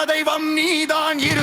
குல தெய்வம் நீதான் இரு